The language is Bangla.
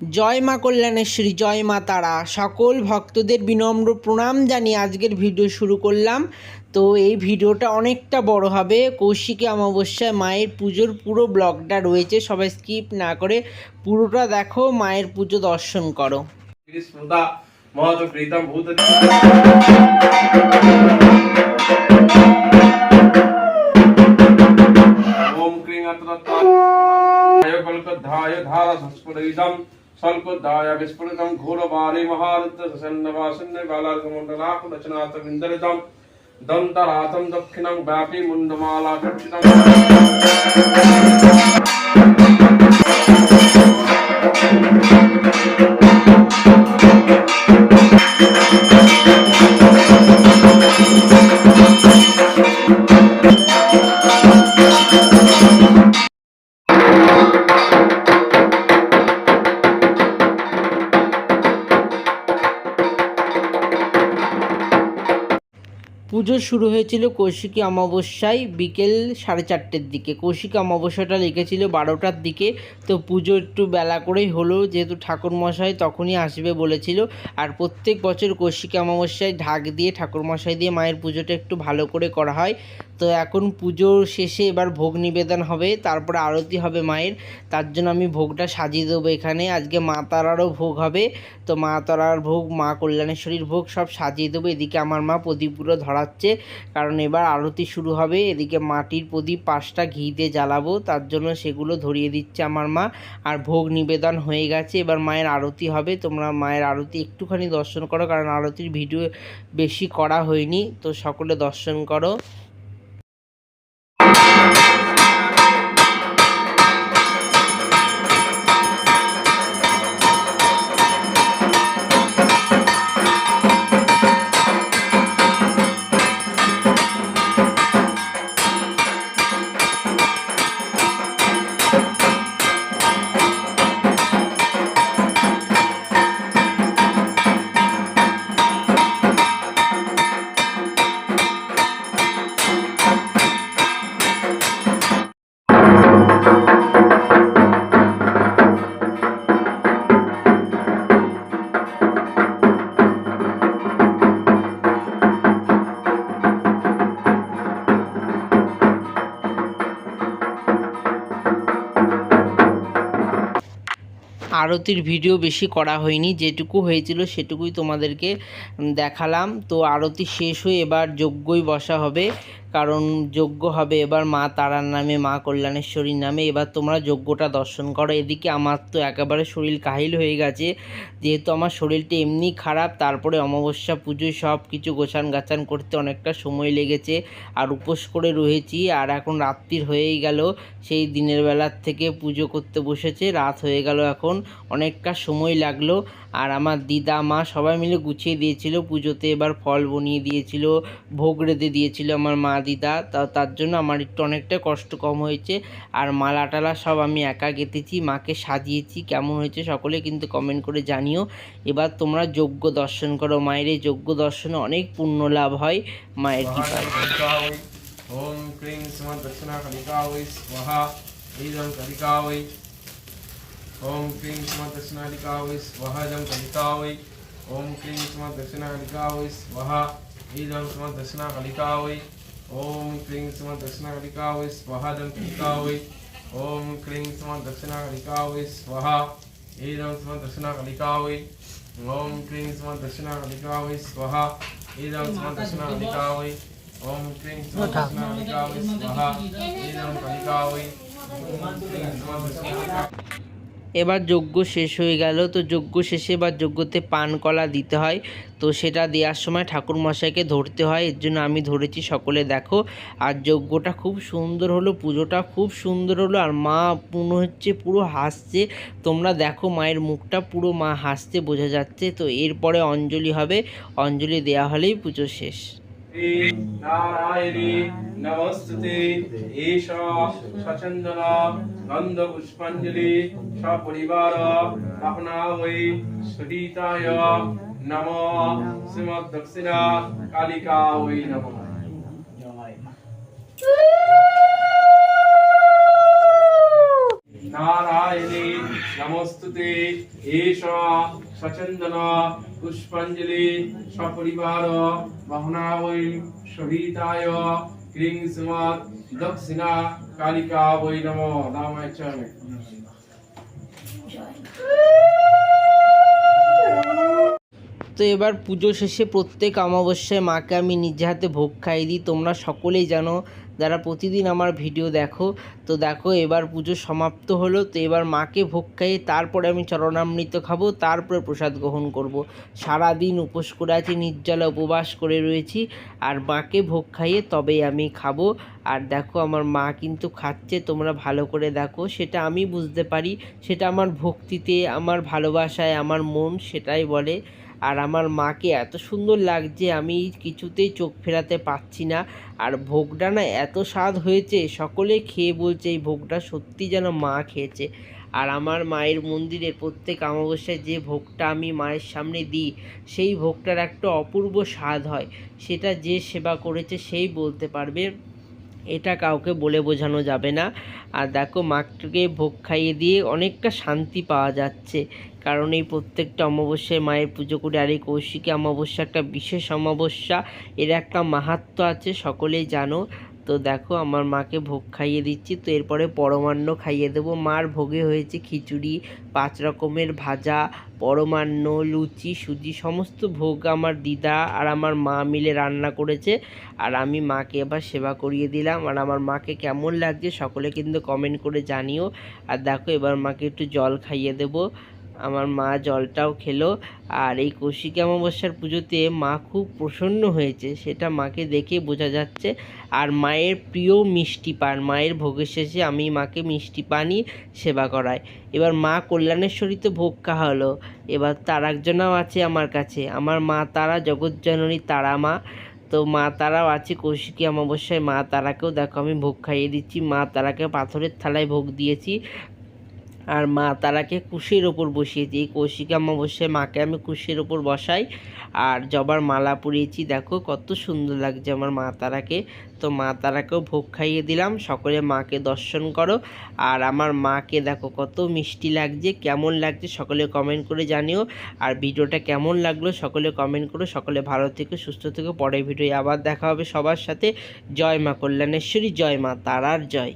জয় মা কল্যাণেশ্বরী জয় মা তারা। সকল ভক্তদের বিনম্র প্রণাম জানিয়ে আজকের ভিডিও শুরু করলাম। তো এই ভিডিওটা অনেকটা বড় হবে। কৌশিকী অমাবস্যায় মায়ের পুজোর পুরো ব্লগটা রয়েছে। সবাই স্কিপ না করে পুরোটা দেখো, মায়ের পুজো দর্শন করো। ধারা সংস্কৃত स्वल्पदाय विस्फुटितं घोरबाले महारुद्रसन्नवासन्न बालार्कमण्डलाकुलचनाथविन्दरितं दन्तरातं दक्षिण व्यापी मुण्डमालाकक्षितम् পুজো শুরু হয়েছিল কৌশিকী অমাবস্যায় বিকেল সাড়ে চারটের দিকে। কৌশিকী অমাবস্যাটা লিখেছিল বারোটার দিকে। তো পুজো একটু বেলা করেই হলো, যেহেতু ঠাকুরমশাই তখনই আসবে বলেছিল। আর প্রত্যেক বছর কৌশিকী অমাবস্যায় ঢাক দিয়ে, ঠাকুরমশাই দিয়ে মায়ের পুজোটা একটু ভালো করে করা হয়। তো এখন পুজো শেষে এবার ভোগ নিবেদন হবে, তারপরে আরতি হবে মায়ের, তার জন্য আমি ভোগটা সাজিয়ে দেবো এখানে। আজকে মা তারারও ভোগ হবে, তো মা তারার ভোগ, মা কল্যাণেশ্বরীর ভোগ সব সাজিয়ে দেবো। এদিকে আমার মা প্রদীপগুলো ধরাচ্ছে, কারণ এবার আরতি শুরু হবে। এদিকে মাটির প্রদীপ পাঁচটা ঘি দিয়ে জ্বালাবো, তার জন্য সেগুলো ধরিয়ে দিচ্ছে আমার মা। আর ভোগ নিবেদন হয়ে গেছে, এবার মায়ের আরতি হবে। তোমরা মায়ের আরতি একটুখানি দর্শন করো, কারণ আরতির ভিডিও বেশি করা হয়নি, তো সকলে দর্শন করো। আরতির ভিডিও বেশি করা হয়নি, যেটুকু হয়েছিল সেটুকুই তোমাদেরকে দেখালাম। তো আরতি শেষ হয়ে এবার যজ্ঞই বসা হবে। কারণ যজ্ঞ হবে, এবার মা তারার নামে, মা কল্যাণেশ্বরীর নামে, এবার তোমরা যজ্ঞটা দর্শন করো। এদিকে আমার তো একেবারে শরীর কাহিল হয়ে গেছে, যেহেতু আমার শরীরটা এমনি খারাপ, তারপরে অমাবস্যা পুজোয় সব কিছু গোছান গাছান করতে অনেকটা সময় লেগেছে, আর উপোস করে রয়েছি, আর এখন রাত্রির হয়েই গেল, সেই দিনের বেলার থেকে পুজো করতে বসেছে, রাত হয়ে গেল এখন, অনেকটা সময় লাগল, আর আমার দিদা, মা সবাই মিলে গুছিয়ে দিয়েছিল, পুজোতে এবার ফল বনিয়ে দিয়েছিল, ভোগ রেঁধে দিয়েছিল আমার মা দিদা তা তার জন্য আমার একটু অনেকটা কষ্ট কম হয়েছে আর মালা টালা সব আমি একা গেঁথেছি মাকে সাজিয়েছি কেমন হয়েছে সকলে কিন্তু কমেন্ট করে জানিও এবার তোমরা যজ্ঞ দর্শন করো মায়ের এই যজ্ঞ দর্শনে অনেক পুণ্য লাভ হয় মায়ের কৃপায় ॐ क्रीं स्म दक्षिणा कलिका वै स्वाहा इदं कलिका वै ॐ क्रीं स्म दक्षिणालिका वै स्वाहा इदं कलिका वै ॐ क्रीं स्म दक्षिणालिका वै स्वाहा इदं स्म दक्षिणाकलिका वै ॐ क्रीं स्म दक्षिणाकलिका वै स्वाहा इदं कलिका वै ॐ क्रीं स्म दक्षिणाकलिका वै स्वाहा इदं स्म दक्षिणाकलिका वै ॐ क्रीं स्म दक्षिणाकलिका वै स्वाहा इदं स्म दक्षिणाकलिका वै ॐ क्रीं स्म दक्षिणाकलिका वै स्वाहा इदं कलिका वै ॐ क्रीं स्म दक्षिणाकलिका এবার যজ্ঞ শেষ হয়ে গেল। তো যজ্ঞ শেষে এবার যজ্ঞতে পান কলা দিতে হয়। তো সেটা দেওয়ার সময় ঠাকুর মশাইকে ধরতে হয়। এর জন্য আমি ধরেছি, সকলে দেখো। আর যজ্ঞটা খুব সুন্দর হলো, পুজোটা খুব সুন্দর হলো। আর মা পুরো হচ্ছে পুরো হাসছে। তোমরা দেখো, মায়ের মুখটা পুরো মা হাসতে বোঝা যাচ্ছে। তো এরপরে অঞ্জলি হবে। অঞ্জলি দেওয়া হলেই পুজো শেষ। নারায়ণে নমস্তুতে এষ সচন্দন নন্দ পুষ্পাঞ্জলি সপরিবার আপনা হই সুদিতায় নম শ্রীমদ দক্ষিণা কালিকা হই নমঃ নারায়ণী নমস্তুতে। এষ সচন্দন পুষ্পাঞ্জলি সপরিবার মহনাবৈ শহীদায় ক্রিং সিমত দক্ষিণা কালিকা বৈ নম নাম তো এবার পুজো শেষে প্রত্যেক অমাবস্যায় মাকে আমি নিজে হাতে ভোগ খাই দিই, তোমরা সকলেই জানো যারা প্রতিদিন আমার ভিডিও দেখো, তো দেখো এবার পুজো সমাপ্ত হলো, তো এবার মাকে ভোগ খাইয়ে তারপরে আমি চরণামৃত খাব, তারপরে প্রসাদ গ্রহণ করব। সারাদিন উপোস করে আছি, নির্জলা উপবাস করে রয়েছি, আর মাকে ভোগ খাইয়ে তবেই আমি খাব আর দেখো আমার মা কিন্তু খাচ্ছে, তোমরা ভালো করে দেখো, সেটা আমি বুঝতে পারি, সেটা আমার ভক্তিতে, আমার ভালোবাসায়, আমার মন সেটাই বলে আর আমার মাকে এত সুন্দর লাগছে, আমি কিছুতেই চোখ ফেরাতে পারছি না। আর ভোগটা না এত স্বাদ হয়েছে, সকলে খেয়ে বলছে এই ভোগটা সত্যি যেন মা খেয়েছে। আর আমার মায়ের মন্দিরে প্রত্যেক অমাবস্যায় যে ভোগটা আমি মায়ের সামনে দিই, সেই ভোগটার একটা অপূর্ব স্বাদ হয়। সেটা যে সেবা করেছে সেই বলতে পারবে। এটা কাউকে বলে বোঝানো যাবে না। আর দেখো মাকে ভোগ খাইয়ে দিয়ে অনেকটা শান্তি পাওয়া যাচ্ছে। কারণ এই প্রত্যেকটা অমাবস্যায় মায়ের পুজো করে আর এই কৌশিকী অমাবস্যা একটা বিশেষ অমাবস্যা। এর একটা মাহাত্ম আছে, সকলেই জানো। তো দেখো আমার মাকে ভোগ খাইয়ে দিচ্ছি, তো এরপরে পরমান্ন খাইয়ে দেবো। মার ভোগে হয়েছে খিচুড়ি, পাঁচ রকমের ভাজা, পরমান্ন, লুচি, সুজি, সমস্ত ভোগ আমার দিদা আর আমার মা মিলে রান্না করেছে আর আমি মাকে এবার সেবা করিয়ে দিলাম। আর আমার মাকে কেমন লাগছে সকলে কিন্তু কমেন্ট করে জানিও। আর দেখো এবার মাকে একটু জল খাইয়ে দেবো। আমার মা জলটাও খেলো, আর এই কৌশিকী অমাবস্যার পুজোতে মা খুব প্রসন্ন হয়েছে, সেটা মাকে দেখে বোঝা যাচ্ছে। আর মায়ের প্রিয় মিষ্টি পান, মায়ের ভোগের শেষে আমি মাকে মিষ্টি পানই সেবা করাই। এবার মা কল্যাণেশ্বরী তো ভোগ হলো, এবার তার একজনাও আছে আমার কাছে, আমার মা তারা জগৎজননী তারা মা। তো মা তারাও আছে কৌশিকী অমাবস্যায়, মা তারাকেও দেখো আমি ভোগ খাইয়ে দিচ্ছি, মা তারাকে পাথরের থালায় ভোগ দিয়েছি। আর মা তারাকে কুশের ওপর বসিয়েছি এই কৌশিকী অমাবস্যায় মাকে আমি কুশের ওপর বসাই। আর জবার মালা পরিয়েছি, দেখো কত সুন্দর লাগছে আমার মা তারাকে। তো মা তারাকেও ভোগ খাইয়ে দিলাম, সকলে মাকে দর্শন করো। আর আমার মাকে দেখো কত মিষ্টি লাগছে, কেমন লাগছে সকলে কমেন্ট করে জানিও। আর ভিডিওটা কেমন লাগল সকলে কমেন্ট করো, সকলে ভালো থেকে, সুস্থ থেকে। পরের ভিডিও আবার দেখা হবে সবার সাথে। জয় মা কল্যাণেশ্বরী, জয় মা তারার জয়।